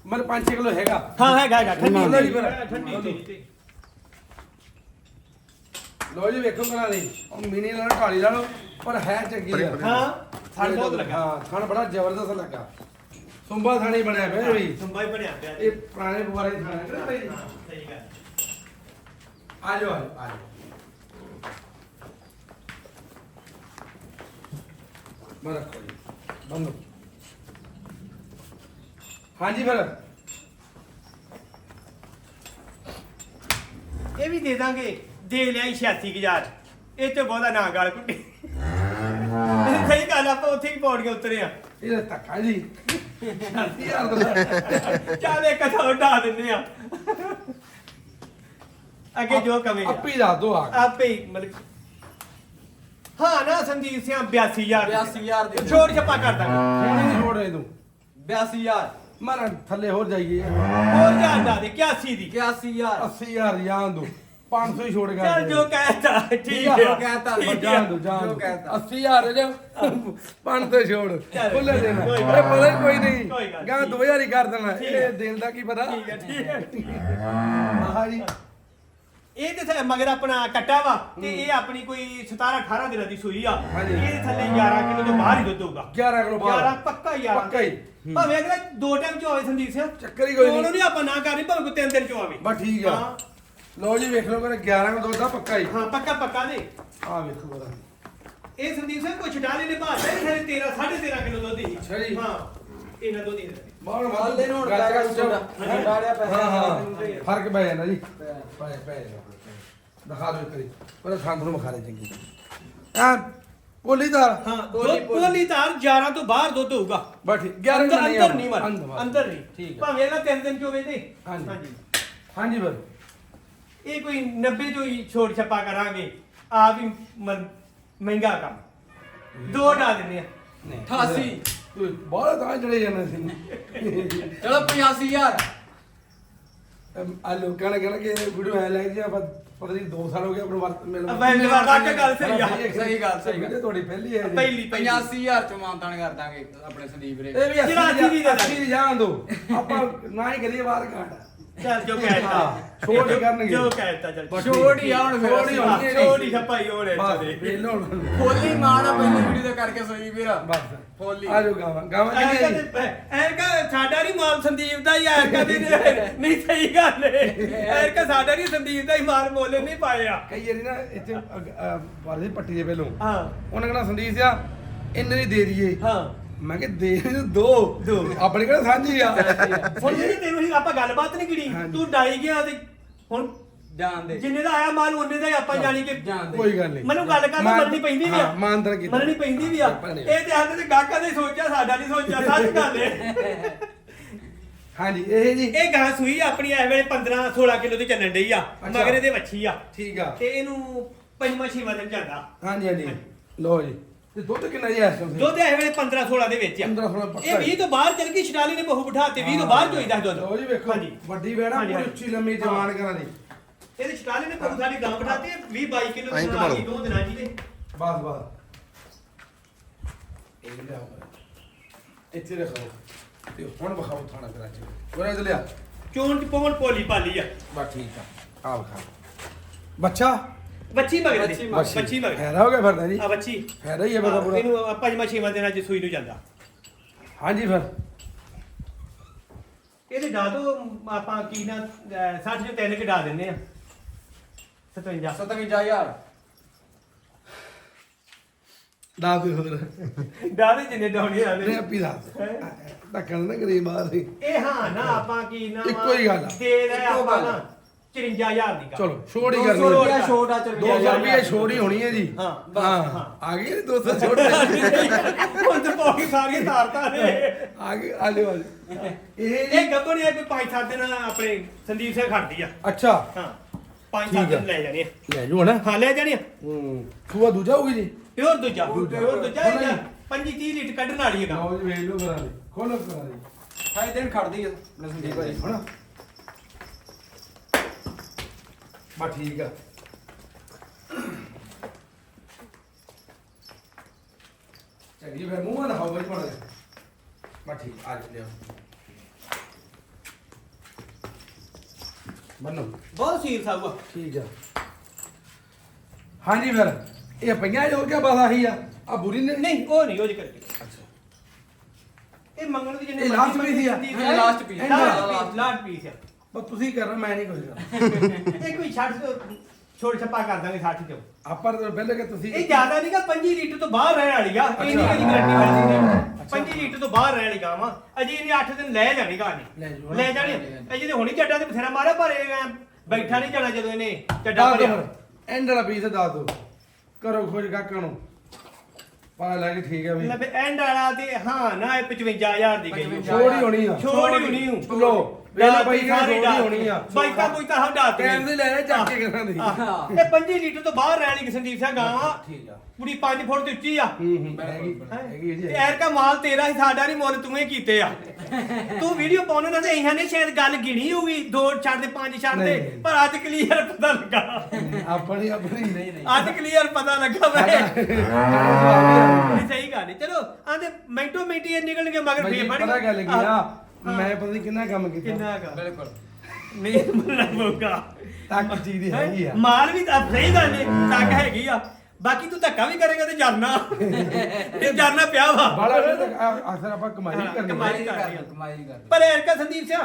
A: ਮਰ 5 ਕਿਲੋ ਹੈਗਾ।
B: ਹਾਂ ਹੈਗਾ ਹੈਗਾ ਠੰਡੀ
A: ਲੋ ਜੀ ਵੇਖੋ ਕਰਾ ਦੇ। ਉਹ ਮਿਨੀ ਨਾਲ ਢਾਲੀ ਲਾ ਲਓ ਪਰ ਹੈ ਚੰਗੀ ਆ।
B: ਹਾਂ ਥਣ ਬਹੁਤ ਲੱਗਾ।
A: ਹਾਂ ਥਣ ਬੜਾ ਜ਼ਬਰਦਸਤ ਲੱਗਾ। ਸੁੰਬਾ ਥਾਣੀ ਬਣਿਆ ਪਿਆ ਵੀ
B: ਸੰਭਾਈ ਬਣਿਆ ਪਿਆ
A: ਇਹ ਪੁਰਾਣੇ ਬੁਆਰੇ ਥਾਣੇ ਨੇ ਨਾ ਭਾਈ
B: ਸਹੀ ਗੱਲ।
A: ਆ ਜਾਓ ਆ ਜਾਓ ਆ ਜਾਓ ਮੈਂ ਰੱਖੋ ਜੀ। ਬੰਦੋ ਹਾਂਜੀ ਫਿਰ।
B: ਇਹ ਵੀ ਦੇ ਦਾਂਗੇ। ਦੇ ਲਿਆ 86000 ਇਹ ਤੇ ਬਹੁਤਾ ਨਾ ਗਾਲ ਕੁੱਟੀ ਸਹੀ ਗੱਲ ਆਪਾਂ ਉੱਥੇ ਹੀ ਪੌੜੀਆਂ ਉਤਰੇ ਆ।
A: ਇਹ ਤਾਂ ਧੱਕਾ ਜੀ। ਅਸੀਂ ਯਾਰ ਦਾ
B: ਚੱਲ ਇੱਕ ਉਡਾ ਦਿੰਦੇ ਆ। ਅੱਗੇ ਜੋ ਕਵੇ
A: ਆਪੀ ਦਾ ਦੋ ਆ
B: ਆਪੇ ਹੀ ਮਤਲਬ ਹਾਂ ਨਾ ਸੰਦੀਪ ਸਿੰਘ 82000
C: 82000 ਦੀ
B: ਛੋੜ ਛੱਪਾ ਕਰ ਦਾਂਗੇ।
A: ਹੁਣ ਨਹੀਂ ਛੋੜ ਰਹੇ ਤੂੰ।
C: 82000
A: ਮਾਰਾ ਥੱਲੇ ਹੋਰ ਜਾਈਏ।
B: ਹੋਰ ਜਾਂਦਾ ਦੇ 81 ਦੀ।
C: 81000
A: 80000 ਜਾਣ ਦੋ। 500 ਹੀ ਛੋੜ ਗਿਆ
B: ਚੱਲ ਜੋ ਕਹਿਤਾ ਠੀਕ
A: ਆ,
C: ਕਹਿਤਾ,
A: ਜਾਣ। ਦੋ ਜਾਣ
C: ਜੋ
A: ਦੋ
C: ਕਹਿਤਾ।
A: 80000 ਜਾ 500 ਛੋੜ। ਖੁੱਲੇ ਦੇਣਾ।
B: ਕੋਈ ਗੱਲ
A: ਪਤਾ ਹੀ ਕੋਈ
B: ਕੋਈ
A: ਨਹੀਂ ਗਾ
B: ਨਹੀਂ।
A: 2000 ਹੀ ਕਰ ਦੇਣਾ। ਇਹ। ਦੇਣ ਦਾ ਕੀ ਪਤਾ?
B: ਠੀਕ ਹੈ ਠੀਕ ਹੈ
A: ਆਹ ਜੀ।
B: ਇਹ ਤੇ ਥੱਲੇ ਮਗਰ ਆਪਣਾ ਕੱਟਾ ਵਾ ਤੇ ਇਹ ਆਪਣੀ ਕੋਈ 17 18 ਦਿਨਾਂ ਦੀ ਸੂਈ ਆ। ਇਹ ਥੱਲੇ 11 ਕਿਲੋ ਤੋਂ ਬਾਹਰ ਹੀ ਦੁੱਧ ਹੋਊਗਾ
A: 11 ਕਿਲੋ
B: 11
A: ਬਾਹਰ
B: ਪੱਕਾ 11
A: ਪੱਕਾ ਹੀ।
B: ਭਾਵੇਂ ਅਗਲਾ ਦੋ ਟਾਈਮ ਚ ਹੋਵੇ ਸੰਦੀਪ ਸਿੰਘ
A: ਚੱਕਰ ਹੀ ਕੋਈ ਨਹੀਂ।
B: ਉਹਨੂੰ ਨਹੀਂ। ਆਪਾਂ ਨਾ ਕਰਨੀ ਭਾਵੇਂ ਕੋਈ ਤਿੰਨ ਦਿਨ ਚ ਹੋਵੇ।
A: ਬਸ ਠੀਕ ਆ।
B: ਹਾਂ।
A: ਲਓ ਜੀ ਵੇਖ ਲਓ ਕਰ 11 ਕਿਲੋ ਦੁੱਧ ਦਾ ਪੱਕਾ ਹੀ।
B: ਹਾਂ ਪੱਕਾ ਪੱਕਾ ਦੇ
A: ਆ ਵੇਖੋ ਬੜਾ
B: ਇਹ ਸੰਦੀਪ ਸਿੰਘ ਕੋਈ ਛਡਾ ਲੈਨੇ ਬਾਅਦ ਇਹ ਥੱਲੇ 13 13.5 ਕਿਲੋ ਦੁੱਧ ਹੀ।
A: ਅੱਛਾ ਜੀ।
B: ਹਾਂ ਇਹਨਾਂ ਦੁੱਧ ਹੀ
A: ਬਾਹਰ
C: ਮਾਲ ਦੇ ਨੂੰ
A: ਗੱਚ
C: ਪੈਕਟ
A: ਗੱਚ
C: ਛੋਟਾ।
A: ਹੈਂ?
C: ਛੋਟਾ ਪੈਸਾ।
A: ਹਾਂ ਹਾਂ।
C: ਦਿੰਦੇ ਆ।
A: ਫ਼ਰਕ ਪੈ ਜਾਂਦਾ ਜੀ। ਪੈ। ਪੈ ਜਾਂਦਾ ਦਿਖਾ ਦਿਓ ਕਰੀ ਪਰ ਖਾਂ ਨੂੰ ਮਖਾ ਲੈ ਚੰਗੀ ਆ ਕੋਲੀ ਦਾ
B: ਹਾਂ ਦੁੱਧ ਪੋਲੀ ਤਾਰ 11 ਤੋਂ ਬਾਹਰ ਦੁੱਧ ਹੋਊਗਾ।
A: ਬਸ ਠੀਕ। 11
B: ਅੰਦਰ
A: ਨਹੀਂ
B: ਅੰਦਰ ਨਹੀਂ ਮਰ।
A: ਅੰਦਰ
B: ਨਹੀਂ।
A: ਠੀਕ ਹੈ
B: ਭਾਵੇਂ ਇਹਨਾਂ ਤਿੰਨ ਦਿਨ ਚ ਹੋਵੇ ਤੇ।
A: ਹਾਂਜੀ। ਹਾਂਜੀ। ਬਰ
B: ਇਹ ਕੋਈ 90 ਚੋਂ ਹੀ ਛੋੜ ਛੱਪਾ ਕਰਾਂਗੇ। ਆ ਵੀ ਮ- ਮਹਿੰਗਾ ਕੰਮ। ਦੋ ਡਾ ਦਿੰਦੇ ਆ।
C: 88
A: ਤੂੰ ਬਾਹਰ ਤਾਂ ਚੜੇ ਜਾਂਦੇ ਸੀ।
C: ਚਲੋ 85000
A: ਆ ਲੋਕਾਂ ਨੇ ਕਹਿਣਾ ਕਿ ਵੀਡੀਓ ਐ ਲੱਗ ਜੀ ਆਪਾਂ ਪਤਾ ਨਹੀਂ 2 ਸਾਲ ਹੋ ਗਏ ਆਪਣੇ ਵਰਤ ਮਿਲ
B: ਵੈਲ ਵਾਕਈ ਗੱਲ ਸਹੀ ਆ।
C: ਸਹੀ ਗੱਲ, ਸਹੀ ਗੱਲ।
A: ਵੀਡੀਓ ਤੁਹਾਡੀ ਪਹਿਲੀ ਹੈ ਜੀ।
B: ਪਹਿਲੀ ਪਹਿਲੀ।
C: 85000 ਚ ਮਾਨਤਾਨ ਕਰ ਦਾਂਗੇ ਆਪਣੇ ਸੰਦੀਪ ਰੇ।
A: ਇਹ ਵੀ
B: ਜਿਹੜਾ
A: 80
B: ਅੱਸੀ
A: ਦੀ
B: ਦੀ ਦੇ
A: ਅੱਸੀ ਦੀ ਜਾਣ ਦੋ। ਆਪਾਂ ਨਾ ਹੀ ਕਰੀਏ ਬਾਹਰ ਘਾਟ।
B: ਚੱਲ ਜੋ ਕਹਿਤਾ।
A: ਛੋੜ ਹੀ ਕਰਨਗੇ।
B: ਜੋ ਕਹਿਤਾ ਚੱਲ
C: ਛੋੜ ਹੀ ਆ ਹੁਣ ਫਿਰ
A: ਛੋੜ ਹੀ
C: ਅਸੀਂ।
A: ਹੋਣੀ ਹੈ।
B: ਛੋੜ ਹੀ ਛੱਪਾ ਹੀ ਹੋਣੇ
A: ਬਸ ਵੇਖ ਲਓ। ਹੁਣ।
C: ਖੋਲੀ ਮਾਂ ਦਾ ਪਹਿਲੀ ਵੀਡੀਓ ਦਾ ਕਰਕੇ ਸਹੀ ਵੀਰ।
A: ਬਸ।
C: ਫੋਲੀ
A: ਆ ਜਾਓ ਗਾਵਾਂ। ਗਾਵਾਂ ਕਿੰਨੀਆਂ ਜੀ?
B: ਐਰਕਾ ਸਾਡਾ ਨਹੀਂ ਮਾਲ ਸੰਦੀਪ ਦਾ ਹੀ ਐਰਕਾ ਦੀ ਨਹੀਂ ਸਹੀ ਗੱਲ ਏ। ਐਰਕਾ ਸਾਡਾ ਨਹੀਂ ਸੰਦੀਪ ਦਾ ਹੀ ਮਾਲ ਮੋਲੇ ਨਹੀਂ ਪਾਇਆ
A: ਕਈ ਵਾਰੀ ਨਾ ਇੱਥੇ ਵਾਲੇ ਪੱਟੀ ਦੇ ਪਹਿਲੋਂ।
B: ਹਾਂ।
A: ਉਹਨਾਂ ਕਹਿੰਦਾ ਸੰਦੀਪ ਆ ਇੰਨੇ ਦੀ ਦੇ ਦਈਏ।
B: ਹਾਂ।
A: ਮੈਂ ਕਿਹਾ ਦੇ ਦੋ
B: ਦੋ।
A: ਆਪਣੀ ਕਿਹੜਾ ਸਾਂਝੀ ਆ।
B: ਹੁਣ ਜਿਹੜੀ ਤੈਨੂੰ ਹੀ ਆਪਾਂ ਗੱਲਬਾਤ ਨਹੀਂ ਕੀਤੀ
A: ਹਾਂਜੀ।
B: ਤੂੰ ਡਾਈ ਗਿਆ ਤੇ ਹੁਣ
C: ਜਾਣ ਦੇ।
B: ਜਿੰਨੇ ਦਾ ਆਇਆ ਮਾਲ ਉਹਨੇ ਦਾ ਹੀ ਆਪਾਂ ਜਾਣੀ ਕਿ
C: ਜਾਣ ਦੇ।
A: ਕੋਈ ਗੱਲ ਨਹੀਂ।
B: ਮੈਨੂੰ ਗੱਲ ਕਰਨਾ
A: ਮਾਨ-
B: ਮੰਨਣੀ ਪੈਂਦੀ ਵੀ ਆ।
A: ਹਾਂ, ਮਾਨਤਾ ਕੀਤੀ।
B: ਮੰਨਣੀ ਪੈਂਦੀ ਵੀ ਆ। ਇਹ ਤੇ ਹੱਥ ਤੇ ਗਾਹਕਾਂ ਨੇ ਸੋਚਿਆ ਸਾਡਾ ਨਹੀਂ ਸੋਚਿਆ ਸੱਚ ਗੱਲ ਏ।
A: ਹਾਂਜੀ ਇਹ ਜੀ।
B: ਇਹ ਗਾਂ ਸੂਈ ਆਪਣੀ ਇਸ ਵੇਲੇ 15 16 ਕਿਲੋ ਦੀ ਚੱਲਣ ਡਈ ਆ
A: ਅੱਛਾ।
B: ਮਗਰ ਇਹਦੇ ਵੱਛੀ ਆ।
A: ਠੀਕ ਆ।
B: ਤੇ ਇਹਨੂੰ ਪੰਜਵਾਂ ਛੇਵਾਂ ਦਿਨ ਜਾਂਦਾ
A: ਹਾਂਜੀ। ਹਾਂਜੀ। ਲਓ ਜੀ। ਤੇ ਦੁੱਧ ਕਿੰਨਾ ਜੀ ਇਸ ਟਾਈਮ
B: ਦੁੱਧ ਇਸ ਵੇਲੇ 15 16 ਦੇ ਵਿੱਚ ਆ।
A: 15 16 ਪੱਕਾ
B: ਇਹ 20 ਤੋਂ ਬਾਹਰ ਚਲ ਗਈ ਸ਼ਰਾਲੀ ਨੇ ਬਹੂ ਬਿਠਾਤੇ 20 ਤੋਂ ਬਾਹਰ ਚੋਈਦਾ ਦੁੱਧ।
A: ਲਓ ਜੀ ਵੇਖੋ
B: ਹਾਂਜੀ।
A: ਵੱਡੀ ਵੇੜਾ
B: ਹਾਂਜੀ,
A: ਪੂਰੀ
B: ਹਾਂਜੀ।
A: ਉੱਚੀ ਲੰਮੀ ਜਵਾਨ ਕਰਾਂ ਦੀ।
B: ਇਹਦੇ ਸ਼ਰਾਲੀ ਨੇ ਬਹੂ ਸਾਡੀ ਗਾਂ ਬਿਠਾਤੀ 20 22 ਕਿਲੋ ਦੀ ਆ। ਗਈ ਦੋ ਦਿਨਾਂ ਜੀ ਦੇ
A: ਬਸ ਬਸ। ਇਹ ਲਿਆਓ ਇੱਥੇ ਰੱਖੋ। ਤੇ ਹੁਣ ਵਿਖਾਓ ਥਾਣਾ ਕਰਾਚੀ ਉਹਨੇ ਤੇ ਲਿਆ।
B: ਚੋਣ ਚ ਪਵਨ ਪੋਲੀ ਪਾਲੀ ਆ।
A: ਬਸ ਠੀਕ ਆ। ਆ ਵਿਖਾ ਬੱਚਾ।
B: ਬੱਚੀ ਮਗਰ
C: ਬੱਚੀ
B: ਦੀ। ਬੱਚੀ ਮਗਰ
A: ਫਾਇਦਾ ਹੋ ਗਿਆ ਫਿਰਦਾ ਜੀ।
B: ਆ ਬੱਚੀ
A: ਫਾਇਦਾ ਹੀ ਹੈ ਬੜਾ
B: ਹਾਂ,
A: ਪੂਰਾ।
B: ਇਹਨੂੰ ਆਪਾਂ ਪੰਜਵਾਂ ਛੇਵਾਂ ਦਿਨਾਂ ਚ ਸੂਈ ਨੂੰ ਜਾਂਦਾ।
A: ਹਾਂਜੀ ਫਿਰ।
B: ਇਹਦੇ ਡਾ ਤੋਂ ਆਪਾਂ ਕੀ ਨਾ 60 ਚ ਤਿੰਨ ਕਢਾ ਦਿੰਨੇ ਆ। 57
C: 57000
A: ਦੱਸ ਦੇ ਹੋਰ।
B: ਡਾ ਦੇ ਜਿੰਨੇ ਡਾਉਣੇ ਆ।
A: ਨੇ ਆਪੀ ਦੱਸ ਧੱਕਣ ਨਾ ਗਰੀਬ ਹੀ
B: ਇਹ ਹਾਂ ਨਾ ਆਪਾਂ ਕੀ ਨਾ
A: ਇੱਕੋ ਹੀ ਗੱਲ ਆ।
B: ਦੇ
C: ਇੱਕੋ
B: ਆਪਾਂ
C: ਗੱਲ।
B: ਨਾ 54000 ਦੀ ਗੱਲ।
A: ਚਲੋ ਛੋੜ ਹੀ
C: 200
A: ਕਰਨੀ
C: ਰੁਪਿਆ ਛੋਟ ਆ
A: 200 ਰੁਪਏ ਛੋੜ ਹੀ ਹੋਣੀ ਹੈ ਜੀ।
B: ਹਾਂ,
C: ਬਸ,
A: ਹਾਂ। ਆ ਗਈ 200 ਛੋੜ
B: ਹੁਣ ਤੇ ਪੌੜੀ ਸਾਰੀਆਂ ਤਾਰਤਾ ਨੇ।
A: ਆ ਗਈ ਆ ਲਿਓ ਆ ਲਿਓ। ਇਹ
B: ਇਹ
A: ਜੀ
B: ਗੱਬਰ ਨੇ ਕੋਈ 5-7 ਦਿਨ ਆਪਣੇ ਸੰਦੀਪ ਸਿੰਘ ਖੜਦੀ ਆ।
A: ਅੱਛਾ।
B: ਹਾਂ 5-7
A: ਠੀਕ ਆ।
B: ਦਿਨ ਲੈ ਜਾਣੇ ਆ।
A: ਲੈ ਜੂ ਹਣਾ
B: ਹਾਂ ਲੈ ਜਾਣੇ ਆ।
A: ਹੂੰ ਖੂਆ ਦੂਜਾ ਹੋਊਗੀ ਜੀ?
B: ਪਿਓਰ ਦੂਜਾ
A: ਦੂਜਾ।
B: ਪਿਓਰ ਦੂਜਾ ਇਹ
A: ਜੀ।
B: 25-30 ਲੀਟਰ ਕੱਢਣ ਵਾਲੀ ਹੈਗਾ
A: ਲਓ ਜੀ ਵੇਖ ਲਓ ਕਰਾ ਦੇ ਖੋਲੋ ਕਰਾ ਦੇ
C: ਦਿਨ ਖੜਦੀ ਹੈ ਸੰਦੀਪ ਭਾਈ।
A: ਹਣਾ ਬਾ ਠੀਕ ਆ। ਚੰਗੀ ਫਿਰ ਮੂੰਹ ਨਾ ਦਿਖਾਓ ਬਈ ਪੜ ਬਾ ਠੀਕ ਆ ਜੀ ਲਿਓ ਬੰਨੋ।
B: ਬਹੁਤ ਸੀਰ ਸਾਊ ਆ
A: ਠੀਕ ਆ। ਹਾਂਜੀ ਫਿਰ ਇਹ ਪਈਆਂ ਜੋ ਕਿਆ ਬਸ ਆਹੀ ਆ? ਆ ਬੁਰੀ ਨੇ
B: ਨਹੀਂ ਉਹ ਨਹੀਂ ਉਹ ਜਿਕਰ
A: ਅੱਛਾ।
B: ਇਹ ਮੰਗਣ ਦੀ ਜਿੰਨੇ
A: ਇਹ last piece ਹੀ ਆ?
C: ਇਹ last piece,
B: last last piece ਆ।
A: ਬਸ ਤੁਸੀਂ ਕਰਨਾ ਮੈਂ ਨਹੀਂ ਕੁਝ ਕਰਨਾ
B: ਇਹ ਕੋਈ 60 ਛੋੜ ਛੱਪਾ ਕਰ ਦਾਂਗੇ 60 ਚੋਂ
A: ਆਪਾਂ ਤਾਂ ਪਹਿਲੇ ਕਿ ਤੁਸੀਂ
B: ਇਹ ਜ਼ਿਆਦਾ ਨਹੀਂਗਾ 5 ਲੀਟਰ ਤੋਂ ਬਾਹਰ ਰਹਿਣ ਵਾਲੀ ਆ। ਇਹ ਨਹੀਂ ਕਦੀ ਗਰੰਟੀ ਮਿਲਦੀ 5 ਲੀਟਰ ਤੋਂ ਬਾਹਰ ਰਹਿਣ ਵਾਲੀ ਗਾਂ ਵਾ। ਅਜੇ ਇਹਨੇ 8 ਦਿਨ ਲੈ ਜਾਣੀ ਗਾਂ
A: ਲੈ
B: ਨੇ
A: ਜਾਊ।
B: ਲੈ ਜਾਣੀ ਇਹ ਜਿਹਦੇ ਹੁਣੀ ਚੱਡਾ ਤੇ ਬਥੇਰਾ ਮਾਰਿਆ ਪਰ ਇਹ ਐਂ ਬੈਠਾ ਨਹੀਂ ਜਾਣਾ ਜਦੋਂ ਇਹਨੇ ਚੱਡਾ
A: ਦੱਸ
B: ਭਰਿਆ।
A: ਐਂਡ ਵਾਲਾ ਪੀਸ ਦੱਸ ਦੋ ਕਰੋ ਖੋਜ ਕਾਕਾਂ ਨੂੰ। ਪਾ ਲੈ ਕੇ ਠੀਕ ਹੈ ਵੀ।
B: ਲੈ ਐਂਡ ਵਾਲਾ ਤੇ ਹਾਂ ਨਾ ਇਹ 55000 ਦੀ ਗਈ
A: ਛੋੜ ਹੀ ਹੋਣੀ ਆ।
B: ਛੋੜ ਹੀ ਹੋਣੀ ਓ।
A: ਲੋ ਵੇਲਾ ਬਾਈ
B: ਸਾਰੀ
A: ਹੀ ਹੋਣੀ ਆ।
B: ਬਾਈਕਾਂ ਬੁਈਕਾਂ ਹਟਾਤੀ
A: ਟਾਈਮ ਦੇ ਲੈ ਲੈ ਚੱਕ ਕੇ ਕਰਾਂ ਦੀ।
B: ਇਹ 5 ਲੀਟਰ ਤੋਂ ਬਾਹਰ ਰਹਿਣ ਵਾਲੀ ਸੰਦੀਪ ਸਿੰਘ ਗਾਂ
A: ਠੀਕ ਆ।
B: ਪੂਰੀ 5 ਫੁੱਟ ਦੀ ਉੱਚੀ ਆ।
A: ਹੂੰ ਹੂੰ। ਹੈਗੀ ਜੀ।
B: ਤੇ ਐਰ ਕਾ ਮਾਲ ਤੇਰਾ ਹੀ ਸਾਡਾ ਨਹੀਂ ਮੁੱਲ ਤੂੰ ਹੀ ਕੀਤੇ ਆ। ਤੂੰ ਵੀਡੀਓ ਪਾਉਣ ਨਾਲ ਤੇ ਇਹਨਾਂ ਨੇ ਸ਼ਾਇਦ ਗੱਲ ਗਿਣੀ ਹੋਊਗੀ ਦੋ ਛੱਡ ਦੇ ਪੰਜ ਛੱਡ ਦੇ। ਪਰ ਅੱਜ ਕਲੀਅਰ ਪਤਾ ਲੱਗਾ।
A: ਆਪਣੀ ਆਪਣੀ। ਨਹੀਂ ਨਹੀਂ।
B: ਅੱਜ ਕਲੀਅਰ ਪਤਾ ਲੱਗਾ ਵੇ। ਨਹੀਂ ਸਹੀ ਗੱਲ ਹੈ ਚਲੋ ਆਂਦੇ ਮਿੰਟੋ ਮਿੰਟੀ ਇਹ ਨਿਕਲ ਕੇ ਮਗਰ ਫੇਰ ਫੜ
A: ਪਤਾ ਗੱਲ ਕੀ ਆ? ਮੈਂ ਪਤਾ ਨਹੀਂ ਕਿੰਨਾ ਕੰਮ ਕੀਤਾ।
B: ਕਿੰਨਾ ਹੈਗਾ
C: ਬਿਲਕੁਲ।
B: ਨਹੀਂ ਮੰਨਣਾ ਪਊਗਾ
A: ਤੱਕ ਚੀਜ਼ ਦੀ ਹੈਗੀ ਆ।
B: ਮਾਲ ਵੀ ਤਾਂ ਸਹੀ ਗੱਲ ਨੇ ਤੱਕ ਹੈਗੀ ਆ। ਬਾਕੀ ਤੂੰ ਧੱਕਾ ਵੀ ਕਰੇਗਾ ਤੇ ਜਰਨਾ ਇਹ ਜਰਨਾ ਪਿਆ ਵਾ।
A: ਬਾਲਾ ਅਕਸਰ ਆਪਾਂ ਕਮਾਈ
B: ਹਾਂ,
A: ਕਰਨੀ
B: ਕਮਾਈ।
C: ਕਮਾਈ ਕਰ ਕਮਾਈ ਕਰ
B: ਪਰ ਐਰਕਾ ਸੰਦੀਪ ਸਿੰਘ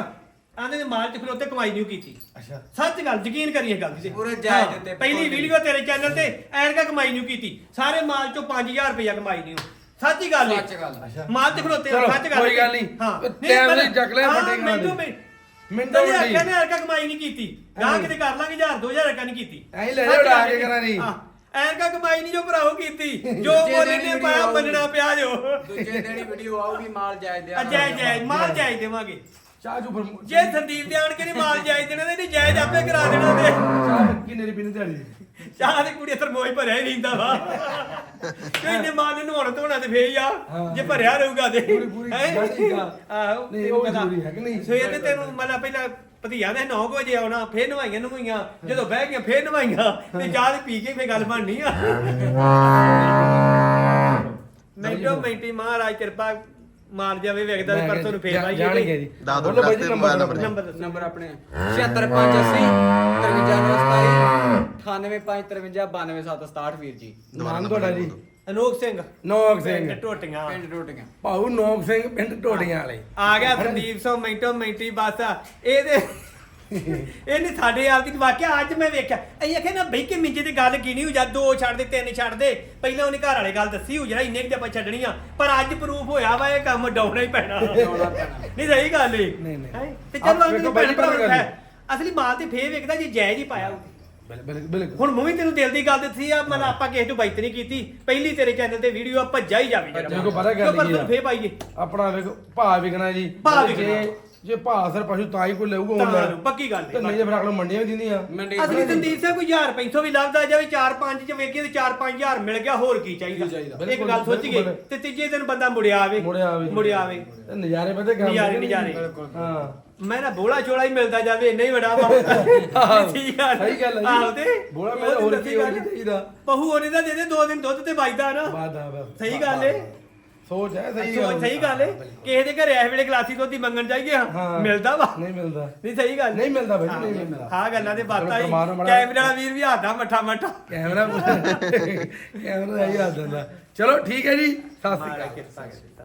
B: ਆਂਦੇ ਨੇ ਮਾਲ ਚ ਖਲੋਤੇ ਕਮਾਈ ਨਹੀਂ ਕੀਤੀ।
A: ਅੱਛਾ।
B: ਸੱਚ ਗੱਲ ਯਕੀਨ ਕਰੀਏ ਗੱਲ ਤੇ।
C: ਪੂਰੇ ਜਾਇਜ਼
B: ਹਾਂ,
C: ਉੱਤੇ
B: ਪਹਿਲੀ। ਵੀਡੀਓ ਤੇਰੇ ਚੈਨਲ ਤੇ ਐਰਕਾ ਕਮਾਈ ਨਹੀਂ ਕੀਤੀ। ਸਾਰੇ ਮਾਲ ਚੋਂ 5000 ਰੁਪਇਆ ਕਮਾਈ ਨਹੀਂ ਸੱਚੀ ਗੱਲ
C: ਸੱਚ
B: ਹੈ
C: ਗੱਲ
A: ਅੱਛਾ।
B: ਤੇ ਖਲੋਤੇ
A: ਚਲੋ,
B: ਸੱਚ ਗੱਲ
A: ਕੋਈ ਗੱਲ ਨਹੀਂ।
B: ਹਾਂ।
A: ਟਾਈਮ ਨਹੀਂ ਚੱਕ ਲਿਆ
B: ਹਾਂ,
A: ਵੱਡੇ ਕਰਾ
B: ਮੈਨੂੰ
A: ਦੇ।
B: ਮਿੰਟੋ
A: ਮਿੰਟੋ
B: ਮਿੰਟੀ। ਕਹਿੰਦੇ ਐਰਕਾ ਕਮਾਈ ਨਹੀਂ ਕੀਤੀ। ਗਾਂ ਕਿਤੇ ਕਰ ਲਾਂਗੇ 1000 2000 ਰੁਪਇਆ ਨਹੀਂ ਕੀਤੀ।
A: ਐਂ ਹੀ ਲੈ
B: ਸੱਚ
A: ਜਾ ਉਡਾ
B: ਗੱਲ
A: ਕੇ
B: ਹੈ।
A: ਕਰਾਂ ਨਹੀਂ।
B: ਹਾਂ, ਐਰਕਾ ਕਮਾਈ ਨਹੀਂ ਜੋ ਭਰਾਓ ਕੀਤੀ। ਜੋ
C: ਦੂਜੇ
B: ਬੋਲੇ
C: ਦਿਨ
B: ਨੇ
C: ਹੀ
B: ਪਾਇਆ
C: video
B: ਮੰਨਣਾ ਪਿਆ ਜੋ।
C: ਦੂਜੇ ਦਿਨ ਹੀ ਵੀਡੀਓ ਆਊਗੀ ਮਾਲ ਜਾਇਜ਼ ਦੇ
B: ਅਜੈ ਜੈ ਮਾਲ ਜਾਇਜ਼ ਦੇਵਾਂਗੇ।
A: ਚਾਹ ਜੂ ਫਿਰ
B: ਜੇ ਸੰਦੀਪ ਦੇ ਆਣ ਕੇ ਨਹੀਂ ਮਾਲ ਜਾਇਜ਼ ਦੇਣਾ ਤੇ ਨਹੀਂ ਜਾਇਜ਼ ਆਪੇ ਕਰਾ ਦੇਣਾ ਤੇ
A: ਚਾਹ ਕਿੰਨੇ ਦੀ ਪੀਣੀ ਦਿਹਾੜੀ ਦੀ
B: ਚਾਹ ਦੀ ਕੁੜੀ ਤਰਮੋਜ ਭਰਿਆ ਹੀ ਰਹਿੰਦਾ ਵਾ ਕੋਈ ਨੇ ਮਾਲ ਨੂੰ ਹੁਣ ਧੋਣਾ ਤੇ ਫੇਰ ਹੀ ਆ
A: ਹਾਂ।
B: ਜੇ ਭਰਿਆ ਰਹੂਗਾ ਤੇ
A: ਪੂਰੀ- ਪੂਰੀ
B: ਹੈਂ?
A: ਗੱਲ ਠੀਕ ਆ।
B: ਆਹੋ
A: ਨਹੀਂ,
B: ਤੈਨੂੰ
A: ਉਹ ਵੀ
B: ਪਤਾ।
A: ਜ਼ਰੂਰੀ ਹੈ ਕਿ ਨਹੀਂ?
B: ਸਵੇਰ ਤੇ ਤੈਨੂੰ ਮਤਲਬ ਪਹਿਲਾਂ ਭਤੀਆ ਦੇ 9 ਵਜੇ ਆਉਣਾ ਫੇਰ ਨਵਾਈਆਂ ਨਵਾਈਆਂ ਜਦੋਂ ਬਹਿ ਗਈਆਂ ਫੇਰ ਨਵਾਈਆਂ ਤੇ ਚਾਹ ਦੀ ਪੀ ਕੇ ਫੇਰ ਗੱਲ ਬਣਨੀ ਆ ਮਿੰਟੋ ਮਿੰਟੀ ਮਹਾਰਾਜ ਕਿਰਪਾ ਮਾਰ ਜਾਵੇ ਵੇਖਦਾ ਤੇ ਪਰਸੋਂ ਨੂੰ ਫੇਰ ਆਈਏ
A: ਜਾਣਗੇ ਜੀ।
D: ਦੱਸ ਦਿਓ
A: ਬੋਲੋ ਬਾਈ
D: ਰਸਤੇ
A: ਜੀ
D: ਮੋਬਾਈਲ
A: ਨੰਬਰ
D: ਨੰਬਰ।
B: ਨੰਬਰ ਦੱਸੋ
C: ਨੰਬਰ ਆਪਣੇ 76580 53927 98553 92767 ਵੀਰ ਜੀ।
A: ਨਾਮ ਤੁਹਾਡਾ ਜੀ।
B: ਅਨੋਖ ਸਿੰਘ।
A: ਨੌਕ ਸਿੰਘ।
B: ਟੋਟੀਆਂ।
C: ਪਿੰਡ ਟੋਟੀਆਂ।
A: ਭਾਊ ਨੌਕ ਸਿੰਘ ਪਿੰਡ ਟੋਡੀਆਂ ਵਾਲੇ।
B: ਆ ਗਿਆ ਸੰਦੀਪ ਸੋ ਮਿੰਟੋ ਮਿੰਟੀ ਬਸ। ਇਹਦੇ ਇਹਨੇ ਸਾਡੇ ਆਪ ਦੀ ਵਾਕਿਆ ਅੱਜ ਮੈਂ ਵੇਖਿਆ। ਅਸੀਂ ਆਖਿਆ ਨਾ ਬਈ ਕਿ ਮਿੰਜੇ ਦੀ ਗੱਲ ਕੀ ਨਹੀਂ ਹੋ ਜਾ ਦੋ ਛੱਡ ਦੇ ਤਿੰਨ ਛੱਡ ਦੇ। ਪਹਿਲਾਂ ਉਹਨੇ ਘਰ ਵਾਲੇ ਗੱਲ ਦੱਸੀ ਹੋ ਜਿਹੜਾ ਇੰਨੇ ਕਿ ਆਪਾਂ ਛੱਡਣੀ ਆ ਪਰ ਅੱਜ ਪ੍ਰੂਫ ਹੋਇਆ ਵਾ ਇਹ ਕੰਮ ਡਾਉਣਾ ਹੀ ਪੈਣਾ। ਨਹੀਂ ਸਹੀ ਗੱਲ ਏ।
A: ਨਹੀਂ, ਨਹੀਂ।
B: ਤੇ ਚਲੋ
A: ਬਾਈ
B: ਭੈਣ ਭਰਾ ਅਸਲੀ ਮਾਲ ਤੇ ਫੇਰ ਵੇਖਦਾ ਜੇ ਜਾਇਜ਼ ਹੀ ਪਾਇਆ
A: ਬਿਲਕੁਲ।
B: ਹੁਣ ਮੈਂ ਵੀ ਤੈਨੂੰ ਦਿਲ ਦੀ ਗੱਲ ਦੱਸੀ ਆ ਮਨ ਆਪਾਂ ਕਿਸੇ ਨੂੰ ਬਾਈਤ ਨਹੀਂ ਕੀਤੀ। ਪਹਿਲੀ ਤੇਰੇ ਚੈਨਲ ਤੇ ਵੀਡੀਓ ਆ ਭੱਜਾ ਹੀ ਜਾਵੇ
A: ਭੱਜਾ। ਦੇਖੋ ਪਤਾ ਗੱਲ ਆ?
B: ਤੈਨੂੰ ਫੇਰ ਪਾਈਏ।
A: ਆਪਣਾ ਵੇਖੋ ਭਾਅ ਵਿਕਣਾ ਜੀ। ਜੇ
B: ਵਿਕਣਾ।
A: ਜੇ ਭਾਅ ਸਰ ਪਸ਼ੂ ਤਾਂ ਹੀ ਕੋਈ ਲਊਗਾ
B: ਤਾਂ ਪੱਕੀ ਗੱਲ
A: ਤੇ
B: ਏ
A: ਨਹੀਂ ਜੇ ਫਿਰ ਅਗਲੇ ਮੰਡੀਆਂ ਵੀ ਦਿੰਦੀਆਂ।
C: ਮੰਡੀ
B: ਅਸਲੀ ਸੰਦੀਪ ਸਿੰਘ ਕੋਈ 1000 500 ਵੀ ਲੱਭਦਾ ਜਾਵੇ 4-5 ਚ ਵੇਖੀਏ ਤੇ 4-5000 ਮਿਲ ਗਿਆ ਹੋਰ ਕੀ ਚਾਹੀਦਾ? ਇੱਕ
A: ਬਿਲਕੁਲ,
B: ਗੱਲ ਸੋਚੀਏ
A: ਬਿਲਕੁਲ।
B: ਤੇ ਤੀਜੇ ਦਿਨ ਬੰਦਾ ਮੁੜਿਆ ਆਵੇ
A: ਮੁੜਿਆ ਆਵੇ।
B: ਮੁੜਿਆ ਆਵੇ।
A: ਤੇ ਨਜ਼ਾਰੇ ਪਤਾ ਕੰਮ
B: ਨਜ਼ਾਰੇ, ਨਜ਼ਾਰੇ।
A: ਹਾਂ।
B: ਮੈਂ ਨਾ ਬੋਲਾ ਚੋਲਾ ਹੀ ਮਿਲਦਾ ਜਾਵੇ ਇੰਨਾ ਹੀ ਬੜਾ ਵਾ। ਠੀਕ ਆ
A: ਸਹੀ ਗੱਲ ਹੈ
B: ਆਹੋ ਤੇ।
A: ਬੋਲਾ ਮੈਂ ਹੋਰ ਕੀ ਹੋਰ
B: ਗੱਲ।
A: ਕੀ ਚਾਹੀਦਾ?
B: ਪਹੂ ਉਹਨੇ ਦਾ ਦੇ ਦੇ ਦੋ ਦਿਨ ਦੁੱਧ ਤੇ ਵੱਜਦਾ ਨਾ।
A: ਆ ਬਸ
B: ਸਹੀ ਗੱਲ ਏ
A: ਸੋਚ ਹੈ ਸਹੀ
B: ਸਹੀ ਸਹੀ ਗੱਲ ਏ। ਕਿਸੇ ਦੇ ਘਰੇ ਇਸ ਵੇਲੇ ਗਲਾਸੀ ਦੁੱਧ ਹੀ ਮੰਗਣ ਜਾਈਏ ਹਾਂ। ਮਿਲਦਾ ਵਾ।
A: ਨਹੀਂ ਮਿਲਦਾ।
B: ਨਹੀਂ ਸਹੀ ਗੱਲ
A: ਨਹੀਂ ਮਿਲਦਾ ਬਾਈ ਨਹੀਂ ਮਿਲਦਾ।
B: ਹਾਂ ਗੱਲਾਂ ਤੇ ਬਾਤਾਂ ਹੀ।
A: ਪਰਮਾਤਮਾ ਮਾੜਾ-
B: ਕੈਮਰੇ ਵਾਲਾ ਵੀਰ ਵੀ ਹੱਥਾਂ ਮੱਠਾ ਮੱਠਾ।
A: ਕੈਮਰਾ ਕੈਮਰਾ ਦਾ ਹੀ ਹੱਥ ਚਲੋ ਠੀਕ ਹੈ ਜੀ। ਸਤਿ ਸ਼੍ਰੀ ਅਕਾਲ।
B: ਕਿਰਪਾ ਕਰੇ